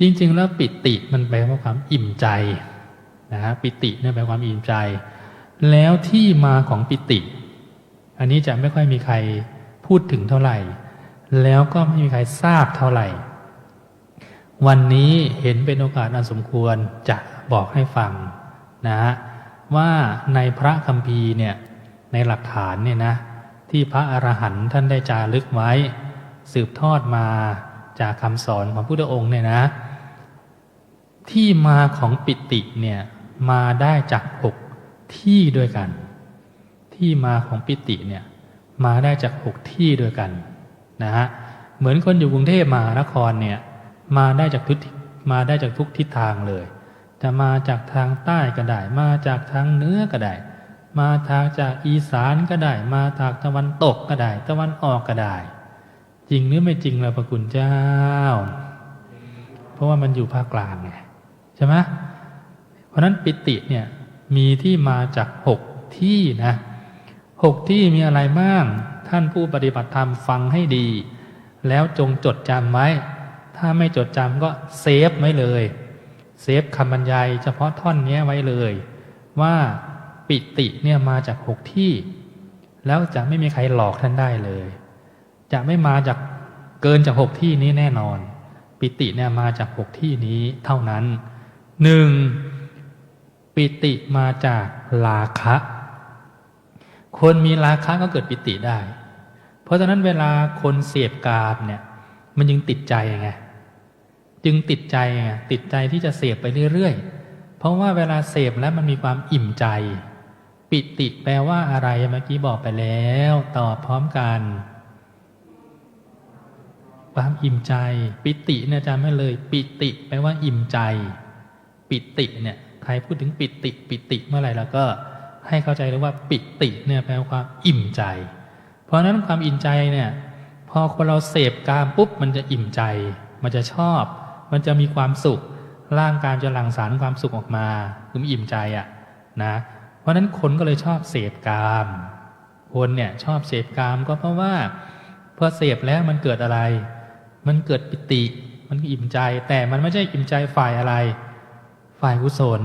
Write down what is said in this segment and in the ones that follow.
จริงๆ แล้วปิติมันแปลว่าความอิ่มใจนะฮะปิติเนี่ยแปลความอิ่มใจ แล้วที่มาของปิติ อันนี้จะไม่ค่อยมีใครพูดถึงเท่าไหร่ แล้วก็ไม่มีใครทราบเท่าไหร่ วันนี้เห็นเป็นโอกาสอันสมควรจะบอกให้ฟังนะฮะว่าในพระคัมภีร์เนี่ยในหลักฐานเนี่ยนะที่พระอรหันต์ท่านได้จารึกไว้ สืบทอดมาจากคำสอนของพุทธองค์เนี่ยนะ ที่มาของปิติเนี่ยมาได้จากหกที่ด้วยกัน ที่มาของปิติเนี่ยมาได้จากหกที่ด้วยกันนะฮะเหมือนคนอยู่กรุงเทพมหานครเนี่ยมาได้จากทุกมาได้จากทุกทิศทางเลย จะมาจากทางใต้ก็ได้ มาจากทางเหนือก็ได้ มาทางจากอีสานก็ได้ มาจากตะวันตกก็ได้ ตะวันออกก็ได้ จริงหรือไม่จริงล่ะพระคุณเจ้า เพราะว่ามันอยู่ภาคกลางไง ใช่ไหมเพราะฉะนั้นปิติเนี่ยมีที่มาจากหกที่นะหกที่มีอะไรบ้าง ท่านผู้ปฏิบัติธรรมฟังให้ดี แล้วจงจดจำไว้ ถ้าไม่จดจำก็เซฟไว้เลยเซฟคำบรรยายเฉพาะท่อนนี้ไว้เลย ว่าปิติเนี่ยมาจากหกที่ แล้วจะไม่มีใครหลอกท่านได้เลย จะไม่มาจากเกินจากหกที่นี้แน่นอน ปิติเนี่ยมาจากหกที่นี้เท่านั้น หนึ่งปิติมาจากราคะ คนมีราคะก็เกิดปิติได้ เพราะฉะนั้นเวลาคนเสพกามเนี่ย มันยังติดใจไงจึงติดใจไงติดใจที่จะเสพไปเรื่อยๆ เพราะว่าเวลาเสพแล้วมันมีความอิ่มใจ ปิติแปลว่าอะไรเมื่อกี้บอกไปแล้วตอบพร้อมกัน ความอิ่มใจ ปิติเนี่ยจำไม่เลย ปิติแปลว่าอิ่มใจ ปิติเนี่ยใครพูดถึงปิติปิติเมื่อไหร่แล้วก็ให้เข้าใจเลยว่าปิติเนี่ยแปลว่าความอิ่มใจ เพราะฉะนั้นความอิ่มใจเนี่ยพอคนเราเสพกามปุ๊บมันจะอิ่มใจ มันจะชอบ มันจะมีความสุข ร่างกายจะหลั่งสารความสุขออกมาคือมันอิ่มใจอะ่ะนะเพราะฉะนั้นคนก็เลยชอบเสพกามคนเนี่ยชอบเสพกามก็เพราะว่าพอเสพแล้วมันเกิดอะไร มันเกิดปิติ มันอิ่มใจ แต่มันไม่ใช่อิ่มใจฝ่ายอะไร ฝ่ายกุศล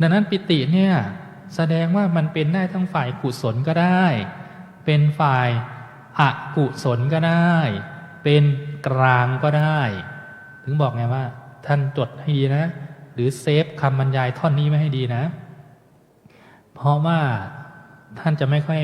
ดังนั้นปิติเนี่ยแสดงว่ามันเป็นได้ทั้งฝ่ายกุศลก็ได้ เป็นฝ่ายอกุศลก็ได้ เป็นกลางก็ได้ ถึงบอกไงว่า ท่านจดให้ดีนะ หรือเซฟคำบรรยายท่อนนี้ไม่ให้ดีนะ เพราะว่าท่านจะไม่ค่อย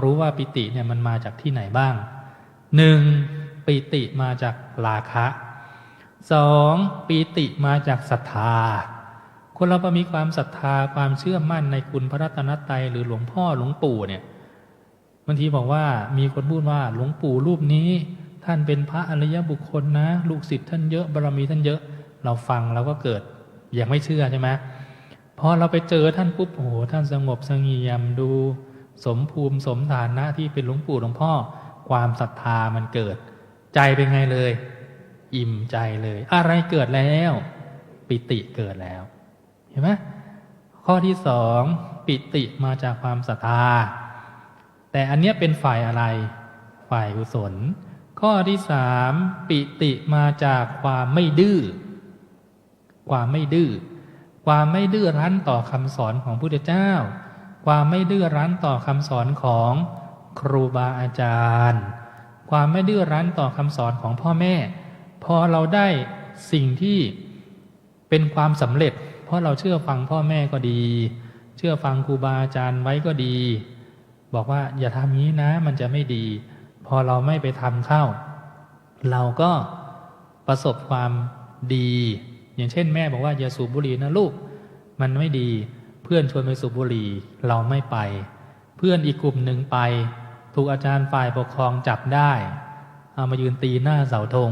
รู้ว่าปิติเนี่ยมันมาจากที่ไหนบ้างหนึ่งปิติมาจากราคะสองปิติมาจากศรัทธา คนเราพอมีความศรัทธาความเชื่อมั่นในคุณพระรัตนตรัยหรือหลวงพ่อหลวงปู่เนี่ยบางทีบอกว่ามีคนพูดว่าหลวงปู่รูปนี้ ท่านเป็นพระอริยบุคคลนะ ลูกศิษย์ท่านเยอะบารมีท่านเยอะ เราฟังเราก็เกิดยังไม่เชื่อใช่ไหมพอเราไปเจอท่านปุ๊บโอ้โหท่านสงบสงี่ยมดู สมภูมิสมฐานนะที่เป็นหลวงปู่หลวงพ่อ ความศรัทธามันเกิด ใจเป็นไงเลย อิ่มใจเลย อะไรเกิดแล้ว ปิติเกิดแล้ว ห็นไหมข้อที่สองปิติมาจากความศรัทธา แต่อันเนี้ยเป็นฝ่ายอะไร ฝ่ายกุศล ข้อที่สามปิติมาจากความไม่ดื้อความไม่ดื้อความไม่ดื้อรั้นต่อคำสอนของพระพุทธเจ้า ความไม่ดื้อรั้นต่อคำสอนของครูบาอาจารย์ ความไม่ดื้อรั้นต่อคำสอนของพ่อแม่ พอเราได้สิ่งที่เป็นความสำเร็จ เพราะเราเชื่อฟังพ่อแม่ก็ดี เชื่อฟังครูบาอาจารย์ไว้ก็ดี บอกว่าอย่าทำนี้นะมันจะไม่ดี พอเราไม่ไปทำเข้า เราก็ประสบความดี อย่างเช่นแม่บอกว่าอย่าสูบบุหรี่นะลูก มันไม่ดี เพื่อนชวนไปสูบบุหรี่เราไม่ไป เพื่อนอีกกลุ่มหนึ่งไป ถูกอาจารย์ฝ่ายปกครองจับได้ เอามายืนตีหน้าเสาธง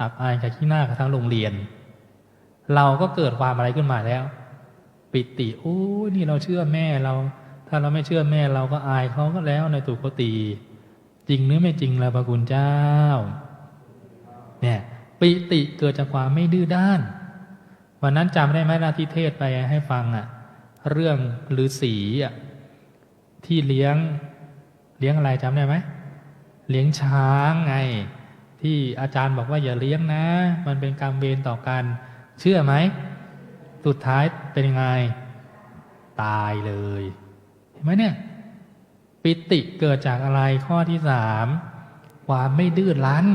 อับอายกับขี้หน้ากับทั้งโรงเรียน เราก็เกิดความอะไรขึ้นมาแล้ว ปิติโอ้ยนี่เราเชื่อแม่เรา ถ้าเราไม่เชื่อแม่เราก็อายเขาก็แล้วในถูกตีจริงหรือไม่จริงล่ะพระคุณเจ้า เนี่ยปิติเกิดจากความไม่ดื้อด้าน วันนั้นจำได้ไหมนาที่เทศไปให้ฟังอะเรื่องฤาษีอะที่เลี้ยงเลี้ยงอะไรจำได้ไหมเลี้ยงช้างไง ที่อาจารย์บอกว่าอย่าเลี้ยงนะ มันเป็นกรรมเวรต่อกัน เชื่อไหม สุดท้ายเป็นยังไง ตายเลย เห็นไหมเนี่ย ปิติเกิดจากอะไรข้อที่สามความไม่ดื้อรั้น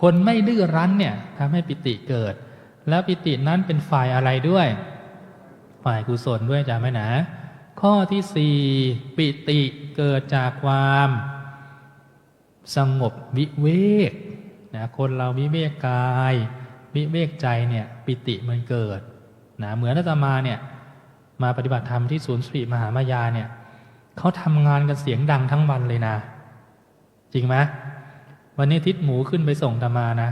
คนไม่ดื้อรั้นเนี่ยทำให้ปิติเกิด แล้วปิตินั้นเป็นฝ่ายอะไรด้วย ฝ่ายกุศลด้วยจำไหมนะ ข้อที่สี่ปิติเกิดจากความ สงบวิเวกนะคนเราวิเวกกาย วิเวกใจเนี่ยปิติมันเกิดนะเหมือนอาตมาเนี่ยมาปฏิบัติธรรมที่ศูนย์สติมหามายาเนี่ยเขาทำงานกันเสียงดังทั้งวันเลยนะ จริงไหมวันนี้ทิศหมูขึ้นไปส่งตมานะ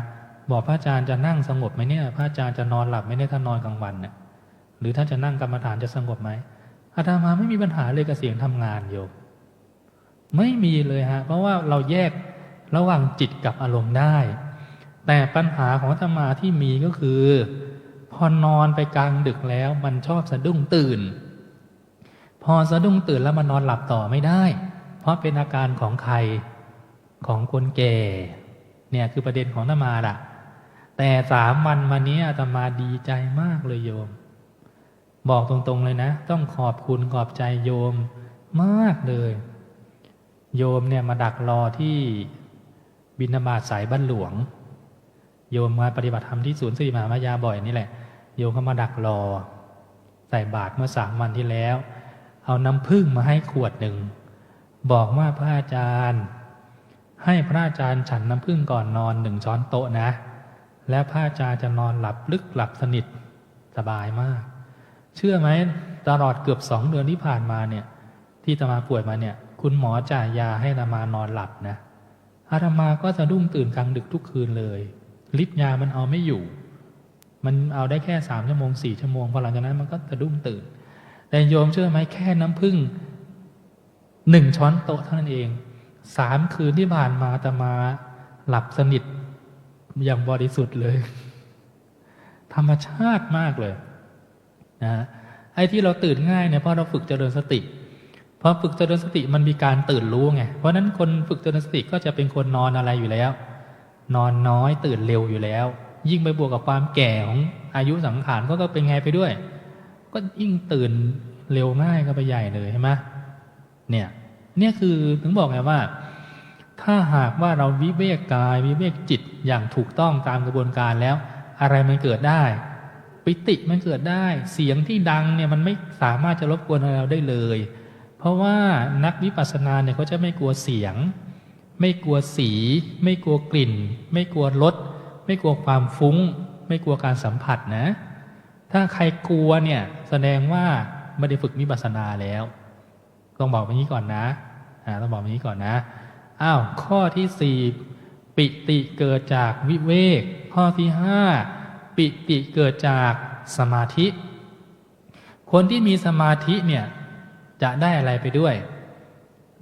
บอกพระอาจารย์จะนั่งสงบไหมเนี่ย พระอาจารย์จะนอนหลับไหมเนี่ยถ้านอนกลางวันเนี่ยหรือถ้าจะนั่งกรรมฐานจะสงบไหมอาตมาไม่มีปัญหาเลยกับเสียงทำงานโยมไม่มีเลยฮะ เพราะว่าเราแยกระหว่างจิตกับอารมณ์ได้ แต่ปัญหาของอาตมาที่มีก็คือ พอนอนไปกลางดึกแล้วมันชอบสะดุ้งตื่น พอสะดุ้งตื่นแล้วมันนอนหลับต่อไม่ได้ เพราะเป็นอาการของใครของคนแก่เนี่ยคือประเด็นของอาตมาล่ะ แต่สามวันมานี้อาตมาดีใจมากเลยโยม บอกตรงๆเลยนะ ต้องขอบคุณขอบใจโยมมากเลย โยมเนี่ยมาดักรอที่บินาบาตสายบ้านหลวง โยมมาปฏิบัติธรรมที่ศูนย์สิริมหามายาบ่อยนี่แหละ โยมเขามาดักรอ ใส่บาตรเมื่อสามวันที่แล้ว เอาน้ำผึ้งมาให้ขวดหนึ่ง บอกว่าพระอาจารย์ ให้พระอาจารย์ฉันน้ำผึ้งก่อนนอนหนึ่งช้อนโต๊ะนะ และพระอาจารย์จะนอนหลับลึกหลับสนิทสบายมาก เชื่อไหมตลอดเกือบสองเดือนที่ผ่านมาเนี่ย ที่ตมาป่วยมาเนี่ย คุณหมอจ่ายยาให้ตมานอนหลับนะอาตมาก็สะดุ้งตื่นกลางดึกทุกคืนเลย ฤทธิ์ยามันเอาไม่อยู่ มันเอาได้แค่สามชั่วโมงสี่ชั่วโมงพอหลังจากนั้นมันก็สะดุ้งตื่น แต่โยมเชื่อไหมแค่น้ำผึ้งหนึ่งช้อนโต๊ะเท่านั้นเองสามคืนที่ผ่านมาอาตมาหลับสนิทอย่างบริสุทธิ์เลย ธรรมชาติมากเลยนะไอ้ที่เราตื่นง่ายเนี่ยเพราะเราฝึกเจริญสติพอฝึกเจริญสติมันมีการตื่นรู้ไงเพราะนั้นคนฝึกเจริญสติก็จะเป็นคนนอนอะไรอยู่แล้ว นอนน้อยตื่นเร็วอยู่แล้ว ยิ่งไปบวกกับความแก่ของอายุสังขารก็ก็เป็นไงไปด้วย ก็ยิ่งตื่นเร็วง่ายก็ไปใหญ่เลยใช่ไหมเนี่ยเนี่ยคือถึงบอกไงว่า ถ้าหากว่าเราวิเวกกายวิเวกจิตอย่างถูกต้องตามกระบวนการแล้ว อะไรมันเกิดได้ ปิติมันเกิดได้ เสียงที่ดังเนี่ยมันไม่สามารถจะรบกวนเราได้เลย เพราะว่านักวิปัสสนาเนี่ยเขาจะไม่กลัวเสียง ไม่กลัวสี ไม่กลัวกลิ่น ไม่กลัวรสไม่กลัวความฟุ้ง ไม่กลัวการสัมผัสนะ ถ้าใครกลัวเนี่ยแสดงว่าไม่ได้ฝึกวิปัสสนาแล้วต้องบอกแบบนี้ก่อนนะอ่าต้องบอกแบบนี้ก่อนนะอ้าวข้อที่สี่ปิติเกิดจากวิเวก ข้อที่ห้าปิติเกิดจากสมาธิ คนที่มีสมาธิเนี่ยจะได้อะไรไปด้วย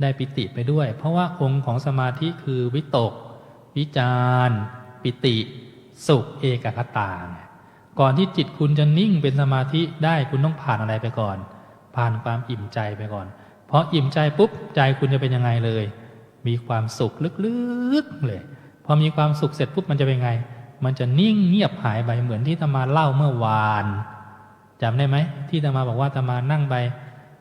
ได้ปิติไปด้วย เพราะว่าองค์ของสมาธิคือวิตก วิจารปิติ สุขเอกคตา ก่อนที่จิตคุณจะนิ่งเป็นสมาธิได้คุณต้องผ่านอะไรไปก่อน ผ่านความอิ่มใจไปก่อนเพราะอิ่มใจปุ๊บใจคุณจะเป็นยังไงเลย มีความสุขลึกๆเลย พอมีความสุขเสร็จปุ๊บมันจะเป็นไง มันจะนิ่งเงียบหายไปเหมือนที่ตมาเล่าเมื่อวานจำได้ไหมที่ตมาบอกว่าตมานั่งไป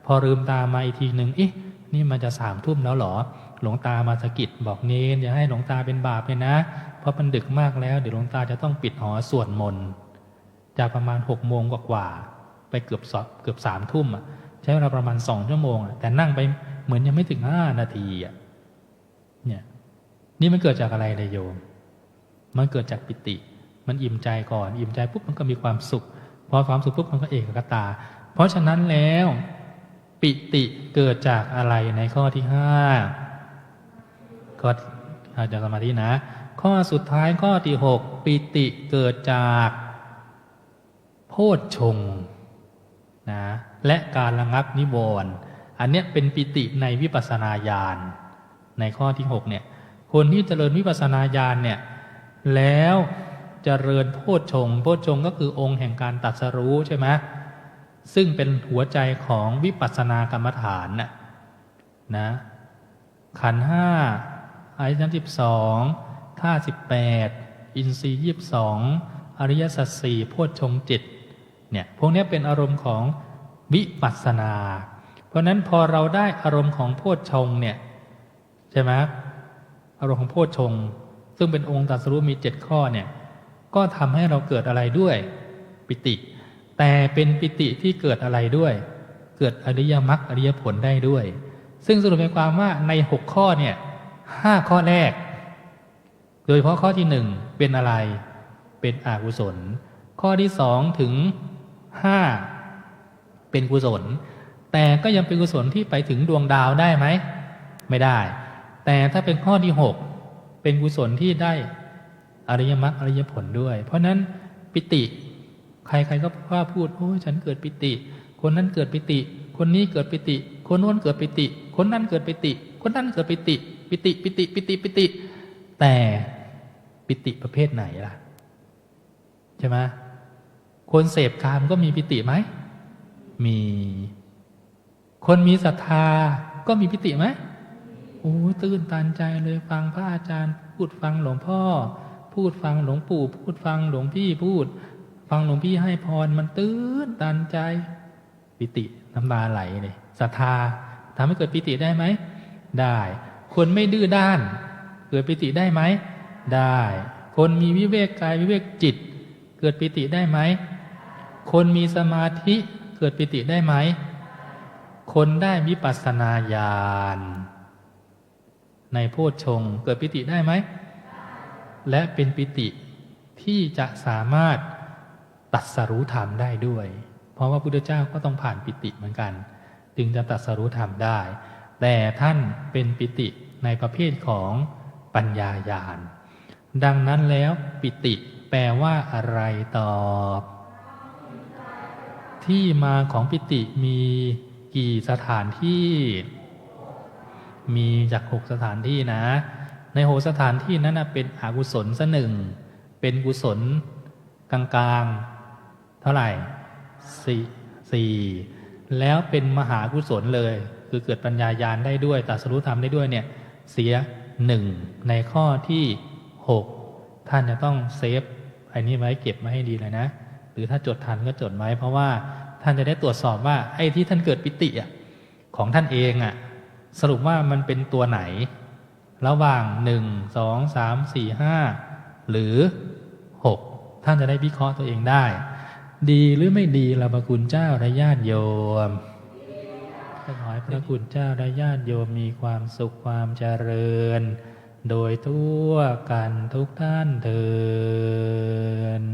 พอลืมตามาอีกทีหนึ่งเอ๊ะ นี่มันจะสามทุ่มแล้วหรอ หลวงตามาสะกิดบอกเนนอย่าให้หลวงตาเป็นบาปเลยนะ เพราะมันดึกมากแล้ว เดี๋ยวหลวงตาจะต้องปิดหอสวดมนต์จากประมาณหกโมงกว่าๆไปเกือบสอบเกือบสามทุ่มอะใช้เวลาประมาณสองชั่วโมง แต่นั่งไปเหมือนยังไม่ถึงห้านาทีอะเนี่ยนี่มันเกิดจากอะไรเลยโยม มันเกิดจากปิติ มันอิ่มใจก่อน อิ่มใจปุ๊บมันก็มีความสุข พอความสุขปุ๊บมันก็เอกคตา เพราะฉะนั้นแล้ว ปิติเกิดจากอะไรในข้อที่ห้าก็อจากสมาธินะ ข้อสุดท้ายข้อที่หกปิติเกิดจาก โพชฌงนะและการระงับนิวรณ์อันเนี้ยเป็นปิติในวิปัสสนาญาณในข้อที่หกเนี่ยคนที่เจริญวิปัสสนาญาณเนี่ยแล้วเจริญโพชฌงโพชฌงก็คือองค์แห่งการตัดสรู้ใช่ไหม ซึ่งเป็นหัวใจของวิปัสสนากรรมฐานน่ะนะขันห้าอายทั้งสิบสองท่าสิบแปดอินทรีย์ยี่สิบสองอริยสัจสี่โพชฌงจ็ดเนี่ยพวกนี้เป็นอารมณ์ของวิปัสสนา เพราะนั้นพอเราได้อารมณ์ของโพชฌงเนี่ยใช่ไหมอารมณ์ของโพชฌงซึ่งเป็นองค์ตรัสรู้มีเจ็ดข้อเนี่ยก็ทำให้เราเกิดอะไรด้วยปิติ แต่เป็นปิติที่เกิดอะไรด้วย เกิดอริยมรรคอริยผลได้ด้วย ซึ่งสรุปเป็นความว่าในหกข้อเนี่ยห้าข้อแรก โดยเฉพาะข้อที่หนึ่งเป็นอะไร เป็นอกุศล ข้อที่สองถึงห้าเป็นกุศล แต่ก็ยังเป็นกุศลที่ไปถึงดวงดาวได้ไหม ไม่ได้ แต่ถ้าเป็นข้อที่หกเป็นกุศลที่ได้อริยมรรคอริยผลด้วย เพราะฉะนั้นปิติ ใครๆก็ว่าพูดโอ้ยฉันเกิดปิติ คนนั้นเกิดปิติ คนนี้เกิดปิติ คนโน้นเกิดปิติ คนนั้นเกิดปิติ คนนั้นเกิดปิติ ปิติปิติปิติปิติ แต่ปิติประเภทไหนล่ะใช่ไหมคนเสพกามก็มีปิติไหมมี คนมีศรัทธาก็มีปิติไหมโอ้ตื่นตันใจเลยฟังพระอาจารย์ พูดฟังหลวงพ่อ พูดฟังหลวงปู่ พูดฟังหลวงพี่พูด ฟังหลวงพี่ให้พรมันตื้นตันใจ ปิติน้ำตาไหลเลยศรัทธาทำให้เกิดปิติได้ไหม ได้ คนไม่ดื้อด้าน เกิดปิติได้ไหม ได้ คนมีวิเวกกายวิเวกจิต เกิดปิติได้ไหม คนมีสมาธิเกิดปิติได้ไหม คนได้วิปัสสนาญาณในโพชฌงเกิดปิติได้ไหม และเป็นปิติที่จะสามารถ ตัดสรู้ธรรมได้ด้วย เพราะว่าพุทธเจ้าก็ต้องผ่านปิติเหมือนกัน จึงจะตัดสรู้ธรรมได้ แต่ท่านเป็นปิติในประเภทของปัญญาญาณ ดังนั้นแล้วปิติแปลว่าอะไรตอบที่มาของปิติมีกี่สถานที่ มีจากหกสถานที่นะ ในหกสถานที่นั้นเป็นอกุศลสหนึ่ง เป็นกุศลกลางๆ เท่าไหร่สี่สี่แล้วเป็นมหากุศลเลย คือเกิดปัญญายาณได้ด้วยตัสรู้ธรรมได้ด้วยเนี่ยเสียหนึ่งในข้อที่หกท่านจะต้องเซฟไอ้นี้ไว้เก็บมาให้ดีเลยนะ หรือถ้าจดทันก็จดไว้ เพราะว่าท่านจะได้ตรวจสอบว่าไอ้ที่ท่านเกิดปิติอะของท่านเองอะสรุปว่ามันเป็นตัวไหน ระหว่างหนึ่งสองสามสี่ห้าหรือหกท่านจะได้วิเคราะห์ตัวเองได้ ดีหรือไม่ดีเราพระคุณเจ้าและญาติโยมขอให้พระคุณเจ้าและญาติโยมมีความสุขความเจริญ โดยทั่วกันทุกท่านเถิด